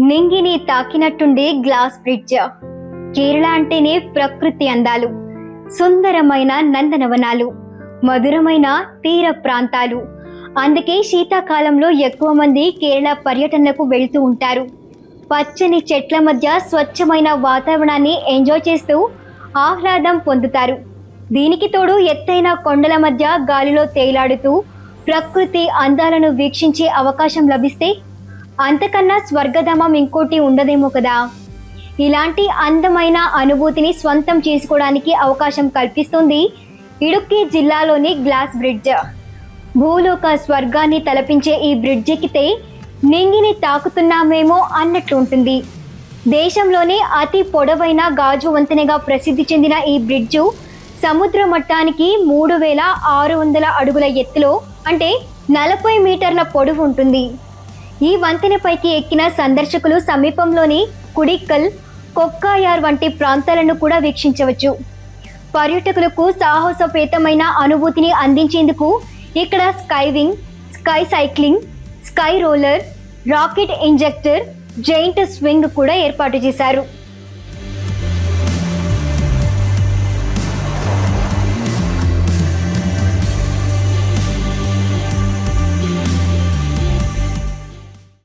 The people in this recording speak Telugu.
నింగిని తాకినట్టుండే గ్లాస్ బ్రిడ్జ్. కేరళ అంటేనే ప్రకృతి అందాలు. సుందరమైన నందనవనాలు. మధురమైన తీర ప్రాంతాలు. అందుకే శీతాకాలంలో ఎక్కువ మంది కేరళ పర్యటనలకు వెళ్తూ ఉంటారు. పచ్చని చెట్ల మధ్య స్వచ్ఛమైన వాతావరణాన్ని ఎంజాయ్ చేస్తూ ఆహ్లాదం పొందుతారు. దీనికి తోడు ఎత్తైన కొండల మధ్య గాలిలో తేలాడుతూ ప్రకృతి అందాలను వీక్షించే అవకాశం లభిస్తే అంతకన్నా స్వర్గధామం ఇంకోటి ఉండదేమో కదా. ఇలాంటి అందమైన అనుభూతిని స్వంతం చేసుకోవడానికి అవకాశం కల్పిస్తుంది ఇడుక్కి జిల్లాలోని గ్లాస్ బ్రిడ్జ్. భూలోక స్వర్గాన్ని తలపించే ఈ బ్రిడ్జ్ ఎక్కితే నింగిని తాకుతున్నామేమో అన్నట్లుంటుంది దేశంలోనే అతి పొడవైన గాజు వంతెనగా ప్రసిద్ధి చెందిన ఈ బ్రిడ్జు సముద్ర మట్టానికి మూడు వేల ఆరు వందల అడుగుల ఎత్తులో అంటే నలభై మీటర్ల పొడవు ఉంటుంది. ఈ వంతెనపైకి ఎక్కిన సందర్శకులు సమీపంలోని కుడిక్కల్ కొక్కాయార్ వంటి ప్రాంతాలను కూడా వీక్షించవచ్చు. పర్యాటకులకు సాహసోపేతమైన అనుభూతిని అందించేందుకు ఇక్కడ skywing sky cycling sky roller rocket injector giant swing కూడా ఏర్పాటు చేశారు.